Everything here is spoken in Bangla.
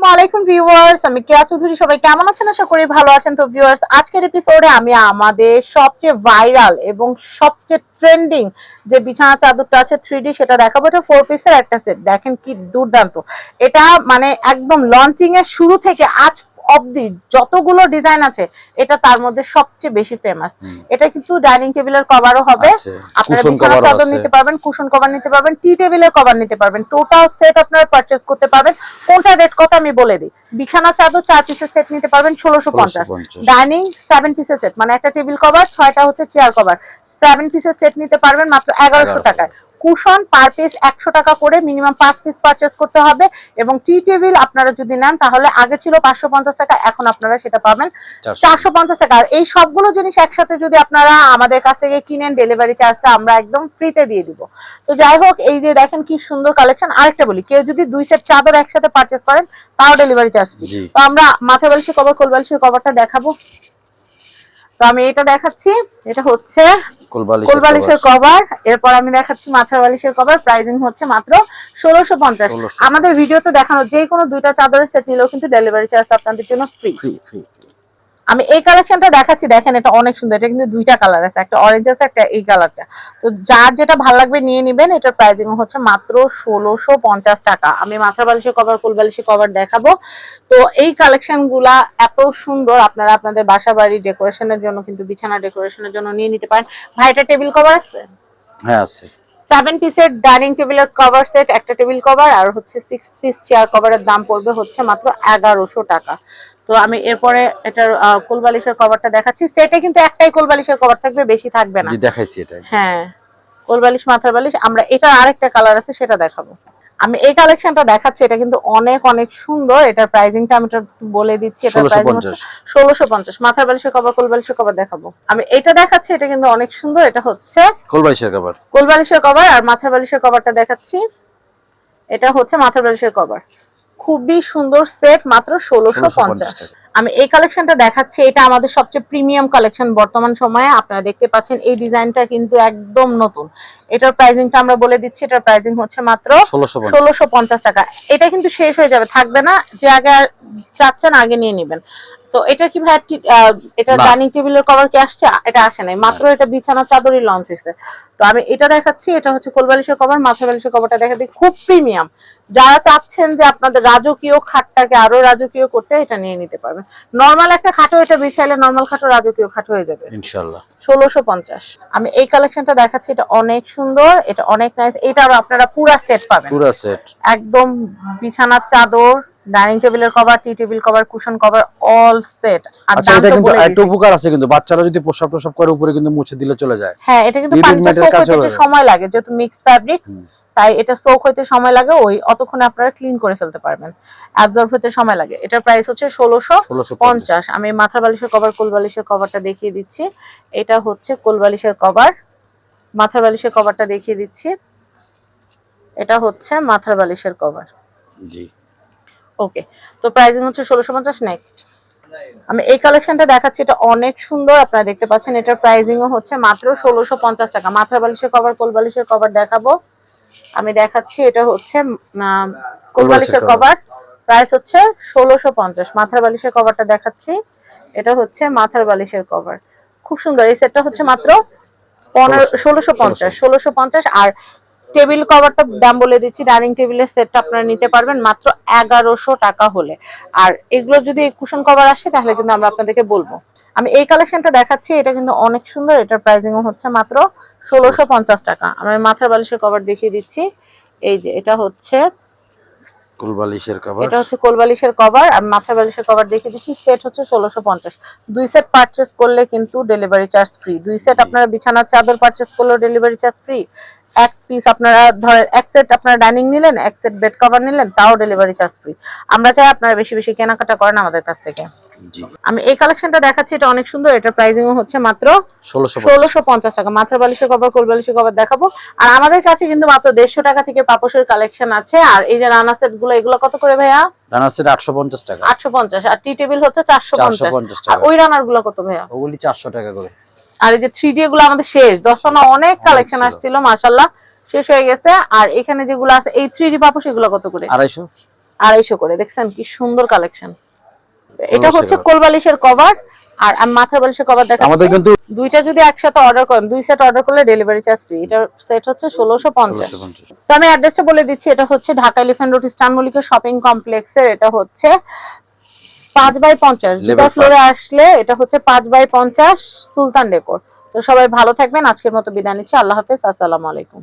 আসসালামু আলাইকুম ভিউয়ার্স, আমি কেয়া চৌধুরী, সবাই কেমন আছেন? আশা করি ভালো আছেন। তো ভিউয়ার্স, আজকের এপিসোডে আমি আমাদের সবচেয়ে ভাইরাল এবং সবচেয়ে ট্রেন্ডিং যে বিছানা চাদরটা আছে থ্রি সেটা দেখাবো। এটা ফোর পিসের একটা সেট দেখেন কি দুর্দান্ত। এটা মানে একদম লঞ্চিং এর শুরু থেকে আজ অবধি যতগুলো ডিজাইন আছে এটা তার মধ্যে সবচেয়ে বেশি ফেমাস এটা কিছু ডাইনিং টেবিলের কভারও হবে। আছে। আপনারা কুশন বিছানা চাদর নিতে পারবেন কুশন কভার নিতে পারবেন টি টেবিলের কভার নিতে পারবেন। টোটাল সেট আপনারা পারচেজ করতে পারবেন। কোনটা রেট কত আমি বলে দিই। বিছানা চাদর চার পিসের সেট নিতে পারবেন ষোলোশো পঞ্চাশ। ডাইনিং সেভেন পিসের সেট মানে একটা টেবিল কভার ছয়টা হচ্ছে চেয়ার কভার সেভেন পিসের সেট নিতে পারবেন মাত্র এগারোশো টাকায়। কুশন পার পিস একশো টাকা করে মিনিমাম পাঁচ পিস পারচেস করতে হবে এবং টি টেবিল আপনারা যদি নেন তাহলে আগে ছিল পাঁচশো পঞ্চাশ টাকা এখন আপনারা সেটা পাবেন চারশো। পঞ্চাশ টাকা। এই সবগুলো জিনিস একসাথে যদি আপনারা আমাদের কাছ থেকে কিনেন ডেলিভারি চার্জটা আমরা একদম ফ্রিতে দিয়ে দিব। তো যাই হোক এই যে দেখেন কি সুন্দর কালেকশন আরেকটা বলি কেউ যদি দুই সেট চাদর একসাথে পারচেস করেন তাও ডেলিভারি চার্জ ফ্রি তো আমরা মাথা বালিশের কভার কোল বালিশের কভারটা দেখাবো। তো আমি এটা দেখাচ্ছি এটা হচ্ছে কোল বালিশের তো কভার এরপর আমি দেখাচ্ছি মাথার বালিশের কভার হচ্ছে মাত্র ষোলোশো পঞ্চাশ। 1650 আমাদের ভিডিওতে দেখানো যে কোনো দুইটা চাদরের সেট নিলেও কিন্তু ডেলিভারি চার্জ আপনাদের জন্য ফ্রি free। আমি এই কালেকশনটা দেখাচ্ছি দেখেন এটা অনেক সুন্দর এটা কিন্তু দুইটা কালার আছে একটা অরেঞ্জ আছে একটা এই কালারটা তো যার যেটা ভালো লাগবে নিয়ে নিবেন এটার প্রাইসিং হচ্ছে মাত্র ষোলোশো পঞ্চাশ টাকা। আমি মাথার বালিশের কভার কোল বালিশের কভার দেখাবো। তো এই কালেকশনগুলা এত সুন্দর আপনারা আপনাদের বাসা বাড়ি ডেকোরেশনের জন্য কিন্তু বিছানা ডেকোরেশনের জন্য নিয়ে নিতে পারেন। ভাইটা টেবিল কভার আছে? হ্যাঁ আছে। সেভেন পিসের ডাইনিং টেবিলের কভার সেট একটা টেবিল কভার আর হচ্ছে সিক্স পিস চেয়ার কভারের দাম পড়বে হচ্ছে মাত্র এগারোশো টাকা। তো আমি এরপরে এটার কোলবালিশের কভারটা দেখাচ্ছি। সেটে কিন্তু একটাই কোলবালিশের কভার থাকবে বেশি থাকবে না। দেখাইছি এটা। হ্যাঁ কোলবালিশ মাথার বালিশ আমরা এটা আরেকটা কালার আছে সেটা দেখাবো। আমি এই কালেকশনটা দেখাচ্ছি এটা কিন্তু অনেক অনেক সুন্দর। এটার প্রাইসিংটা আমি বলে দিচ্ছি হচ্ছে 1650 ষোলোশো পঞ্চাশ। মাথার বালিশের কভার কোলবালিশের কভার দেখাবো। আমি এটা দেখাচ্ছি এটা কিন্তু অনেক সুন্দর এটা হচ্ছে কোলবালিশের কভার কোলবালিশের কভার আর মাথার বালিশের কভারটা দেখাচ্ছি। এটা হচ্ছে মাথার বালিশের কভার খুবই সুন্দর সেট মাত্র ষোলোশো পঞ্চাশ আমি এই কালেকশনটা দেখাচ্ছি এটা আমাদের সবচেয়ে প্রিমিয়াম কালেকশন বর্তমান সময়ে। আপনারা দেখতে পাচ্ছেন এই ডিজাইনটা কিন্তু একদম নতুন। এটার প্রাইজিংটা আমরা বলে দিচ্ছি এটার প্রাইজিং হচ্ছে মাত্র ষোলোশো পঞ্চাশ টাকা। এটা কিন্তু শেষ হয়ে যাবে থাকবে না। যে আগে চাচ্ছেন আগে নিয়ে নেবেন। তো এটা কি ভাই এটা ডাইনিং টেবিলের কভার কি আসছে? এটা আসে নাই। মাত্র এটা বিছানা চাদরই লঞ্চ হয়েছে। তো আমি এটা দেখাচ্ছি এটা হচ্ছে কোলবালিশের কভার মাথা বালিশের কভারটা দেখাচ্ছি খুব প্রিমিয়াম যারা চাচ্ছেন যে আপনাদের রাজকীয় খাটটাকে আরও রাজকীয় করতে এটা নিয়ে নিতে পারবেন। নর্মাল একটা খাটো এটা বিছাইলে নর্মাল খাটো রাজকীয় খাটো হয়ে যাবে। ইনশাআল্লাহ। ষোলোশো পঞ্চাশ। আমি এই কালেকশনটা দেখাচ্ছি এটা অনেক সুন্দর এটা অনেক নাইস এটারও আপনারা পুরা সেট পাবেন। পুরো সেট একদম বিছানার চাদর ডাইনিং টেবিলের cover tea table cover cushion cover all set আর আচ্ছা এটা কিন্তু একটা। উপকার আছে কিন্তু বাচ্চারা যদি প্রসাব প্রসাব করে উপরে কিন্তু মুছে দিলে চলে যায়। হ্যাঁ এটা কিন্তু পানিটা সোক হইতে একটু সময় লাগে যেহেতু মিক্স ফ্যাব্রিক্স তাই এটা সোক হইতে সময় লাগে ওই অতক্ষণে আপনারা ক্লিন করে ফেলতে পারবেন। অ্যাবজর্ব হতে সময় লাগে। এটার প্রাইস হচ্ছে ষোলোশো 1650 পঞ্চাশ। আমি মাথা বালিশের কভার কোল বালিশের কভারটা দেখিয়ে দিচ্ছি। এটা হচ্ছে কোল বালিশের কভার মাথা বালিশের কভারটা দেখিয়ে দিচ্ছি। এটা হচ্ছে মাথার বালিশের কভার জি। ওকে তো প্রাইসিং হচ্ছে ষোলোশো পঞ্চাশ নেক্সট আমি এই কালেকশনটা দেখাচ্ছি এটা অনেক সুন্দর আপনারা দেখতে পাচ্ছেন এটার প্রাইসিংও হচ্ছে মাত্র ষোলোশো পঞ্চাশ টাকা। মাথার বালিশের কভার কোল বালিশের কভার দেখাবো। আমি দেখাচ্ছি এটা হচ্ছে কোল বালিশের কভার প্রাইস হচ্ছে ষোলোশো পঞ্চাশ। মাথার বালিশের কভারটা দেখাচ্ছি। এটা হচ্ছে মাথার বালিশের কভার খুব সুন্দর এই সেটটা হচ্ছে মাত্র পনেরো ষোলোশো পঞ্চাশ। ষোলোশো পঞ্চাশ আর টেবিল কভারটা দাম বলে দিচ্ছি ডাইনিং টেবিলের সেটটা আপনারা নিতে পারবেন মাত্র এগারোশো টাকা হলে। আর এগুলো যদি কুশন কভার আসে তাহলে কিন্তু আমরা আপনাদেরকে বলব। আমি এই কালেকশনটা দেখাচ্ছি এটা কিন্তু অনেক সুন্দর এটার প্রাইসিংও হচ্ছে মাত্র ষোলোশো পঞ্চাশ টাকা। আমি মাথার বালিশের কভার দেখিয়ে দিচ্ছি। এই যে এটা হচ্ছে কোলবালিশের কভার এটা হচ্ছে কোলবালিশের কভার আর মাথা বালিশের কভার দেখিয়ে দিচ্ছি সেট হচ্ছে ষোলোশো পঞ্চাশ। দুই সেট পারচেস করলে কিন্তু ডেলিভারি চার্জ ফ্রি দুই সেট আপনারা বিছানার চাদর পারচেস করলেও ডেলিভারি চার্জ ফ্রি এক পিস আপনারা ধরেন এক সেট আপনারা ডাইনিং নিলেন এক সেট বেড কভার নিলেন তাও ডেলিভারি চার্জ ফ্রি আমরা চাই আপনারা বেশি বেশি কেনাকাটা করেন আমাদের কাছ থেকে। আমি এই কালেকশনটা দেখাচ্ছি এটা অনেক সুন্দর এটা প্রাইসিংও হচ্ছে মাত্র ষোলোশো পঞ্চাশ। টাকা। মাথার বালিশের কভার কোল বালিশের কভার দেখাবো। আর আমাদের কাছে কিন্তু মাত্র দেড়শো টাকা থেকে পাপোশের কালেকশন আছে। আর এই যে রানা সেটগুলো এগুলো কত করে ভাইয়া? রানা সেট 850 টাকা। আটশো পঞ্চাশ। আর টি টেবিল হচ্ছে চারশো পঞ্চাশ। 450 আর টাকা। ওই রানারগুলো কত ভাইয়া? ওগুলি 400 টাকা করে। আর এই যে থ্রি ডি গুলো আমাদের শেষ। দশটা অনেক কালেকশন আসছিল মাশাল্লাহ শেষ হয়ে গেছে। আর এখানে যেগুলো আছে এই থ্রি ডি পাপোশ এগুলো কত করে? আড়াইশো। আড়াইশো করে। দেখছেন কি সুন্দর কালেকশন এটা হচ্ছে কোলবালিশের কভার আর আমি মাথার বালিশের কভার আমাদের দেখাচ্ছি কিন্তু দুইটা যদি একসাথে অর্ডার করেন দুই সেট অর্ডার করলে ডেলিভারি চার্জ ফ্রি এটা সেট হচ্ছে ষোলোশো পঞ্চাশ। ষোলোশো পঞ্চাশ। তো আমি অ্যাড্রেসটা বলে দিচ্ছি এটা হচ্ছে Dhaka elephant road eastern Mallika shopping কমপ্লেক্সের এটা হচ্ছে পাঁচ বাই পঞ্চাশ দুটা ফ্লোরে আসলে এটা হচ্ছে পাঁচ বাই পঞ্চাশ সুলতান ডেকোর তো সবাই ভালো থাকবেন আজকের মতো বিদায় নিচ্ছি আল্লাহ হাফেজ আসসালামু আলাইকুম।